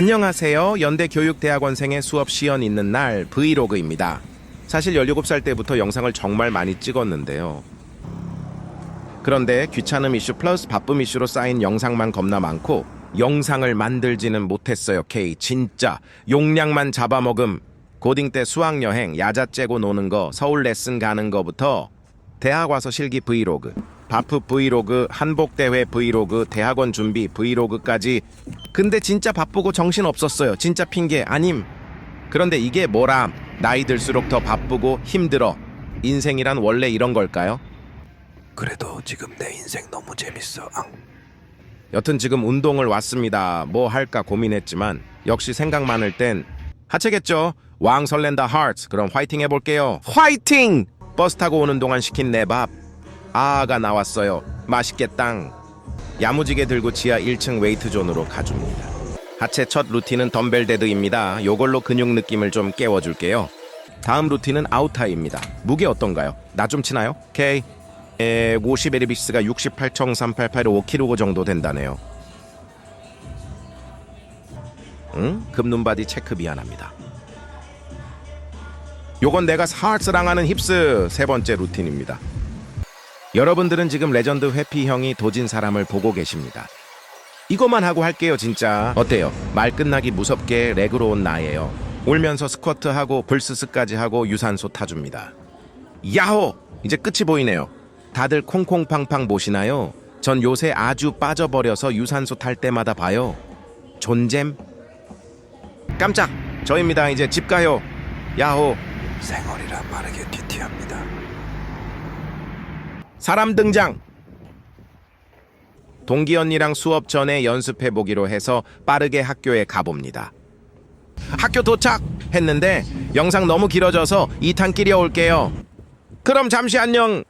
안녕하세요. 연대교육대학원생의 수업 시연 있는 날 브이로그입니다. 사실 17살 때부터 영상을 정말 많이 찍었는데요. 그런데 귀찮음 이슈 플러스 바쁨 이슈로 쌓인 영상만 겁나 많고 영상을 만들지는 못했어요. K 진짜 용량만 잡아먹음. 고딩 때 수학 여행, 야자 째고 노는 거, 서울 레슨 가는 거부터 대학 와서 실기 브이로그, 바프 브이로그, 한복 대회 브이로그, 대학원 준비 브이로그까지. 근데 진짜 바쁘고 정신 없었어요. 진짜 핑계 아님. 그런데 이게 뭐람? 나이 들수록 더 바쁘고 힘들어. 인생이란 원래 이런 걸까요? 그래도 지금 내 인생 너무 재밌어. 앙. 여튼 지금 운동을 왔습니다. 뭐 할까 고민했지만 역시 생각 많을 땐 하체겠죠. 왕 설렌다 하트. 그럼 화이팅 해볼게요. 화이팅! 버스 타고 오는 동안 시킨 내 밥. 아가 나왔어요. 맛있겠당. 야무지게 들고 지하 1층 웨이트 존으로 가줍니다. 하체 첫 루틴은 덤벨 데드입니다. 요걸로 근육 느낌을 좀 깨워줄게요. 다음 루틴은 아우타입니다. 무게 어떤가요? 나 좀 치나요? 오케이. 50 에리비스가 68.388 5kg 정도 된다네요. 응? 금눈바디 체크 미안합니다. 요건 내가 사스랑 하는 힙스 세 번째 루틴입니다. 여러분들은 지금 레전드 회피형이 도진 사람을 보고 계십니다. 이것만 하고 할게요 진짜 어때요? 말 끝나기 무섭게 레그로 온 나예요 울면서 스쿼트 하고 불스스까지 하고 유산소 타줍니다 야호! 이제 끝이 보이네요 다들 콩콩팡팡 보시나요? 전 요새 아주 빠져버려서 유산소 탈 때마다 봐요 존잼 깜짝 저입니다 이제 집 가요 야호 생얼이라 빠르게 뒤티합니다. 사람 등장 동기 언니랑 수업 전에 연습해 보기로 해서 빠르게 학교에 가봅니다. 학교 도착 했는데 영상 너무 길어져서 2탄 끼려 올게요. 그럼 잠시 안녕.